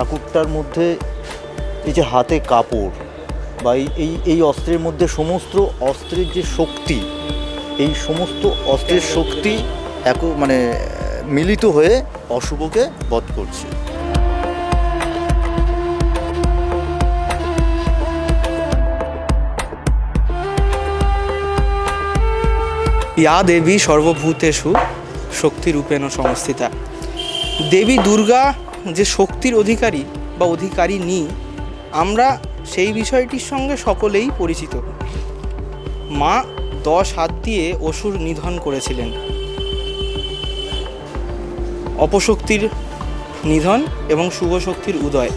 অস্ত্রটার মধ্যে এই যে হাতে কাপড় বা এই- এই এই অস্ত্রের মধ্যে সমস্ত অস্ত্রের যে শক্তি, এই সমস্ত অস্ত্রের শক্তি এক মানে মিলিত হয়ে অশুভকে বধ করছে। ইয়া দেবী সর্বভূতেষু শক্তিরূপেণ সংস্থিতা। দেবী দুর্গা যে শক্তির অধিকারী বা অধিকারী নি আমরা সেই বিষয়টির সঙ্গে সকলেই পরিচিত। মা দশ হাত দিয়ে অসুর নিধন করেছিলেন। অপশক্তির নিধন এবং শুভ শক্তির উদয়।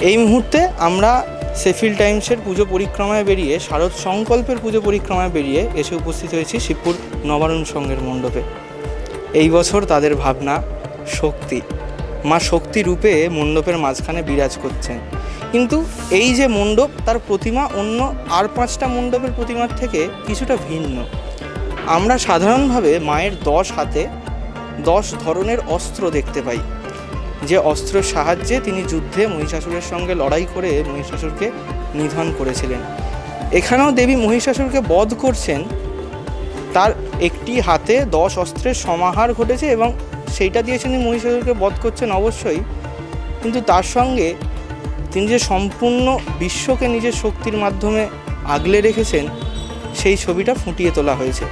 এই মুহূর্তে আমরা সেফিল টাইমসের পুজো পরিক্রমায় বেরিয়ে, শারদ সংকল্পের পুজো পরিক্রমায় বেরিয়ে এসে উপস্থিত হয়েছি শিবপুর নবারুণ সঙ্গের মণ্ডপে। এই বছর তাদের ভাবনা, শক্তি। মা শক্তি রূপে মণ্ডপের মাঝখানে বিরাজ করছেন। কিন্তু এই যে মণ্ডপ, তার প্রতিমা অন্য আর পাঁচটা মণ্ডপের প্রতিমার থেকে কিছুটা ভিন্ন। আমরা সাধারণভাবে মায়ের দশ হাতে দশ ধরনের অস্ত্র দেখতে পাই। যে অস্ত্রের সাহায্যে তিনি যুদ্ধে মহিষাসুরের সঙ্গে লড়াই করে মহিষাসুরকে নিধন করেছিলেন। এখানেও দেবী মহিষাসুরকে বধ করছেন। তার একটি হাতে দশ অস্ত্রের সমাহার ঘটেছে এবং সেইটা দিয়ে তিনি মহিষাসুরকে বধ করছেন অবশ্যই, কিন্তু তার সঙ্গে তিনি যে সম্পূর্ণ বিশ্বকে নিজের শক্তির মাধ্যমে আগলে রেখেছেন, সেই ছবিটা ফুটিয়ে তোলা হয়েছে।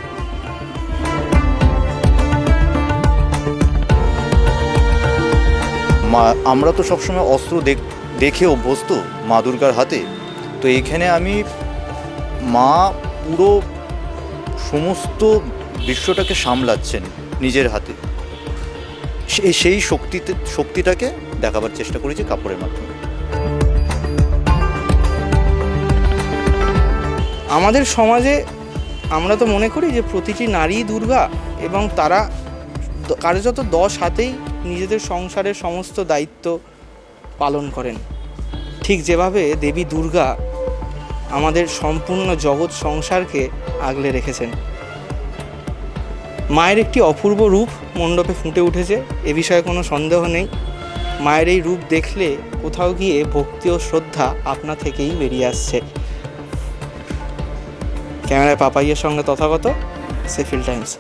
মা, আমরা তো সবসময় অস্ত্র দেখ, দেখে অভ্যস্ত মা দুর্গার হাতে। তো এইখানে আমি মা পুরো সমস্ত বিশ্বটাকে সামলাচ্ছেন নিজের হাতে। সেই শক্তিতে, শক্তিটাকে দেখাবার চেষ্টা করেছি কাপড়ের মাধ্যমে। আমাদের সমাজে আমরা তো মনে করি যে প্রতিটি নারী দুর্গা এবং তারা কার্যত দশ হাতেই নিজেদের সংসারের সমস্ত দায়িত্ব পালন করেন। ঠিক যেভাবে দেবী দুর্গা আমাদের সম্পূর্ণ জগৎ সংসারকে আগলে রেখেছেন। মায়ের একটি অপূর্ব রূপ মণ্ডপে ফুটে উঠেছে, এ বিষয়ে কোনো সন্দেহ নেই। মায়ের এই রূপ দেখলে কোথাও গিয়ে ভক্তি ও শ্রদ্ধা আপনা থেকেই বেরিয়ে আসছে। ক্যামেরায় পাপাইয়ের সঙ্গে তথাগত সেফিল টাইমস।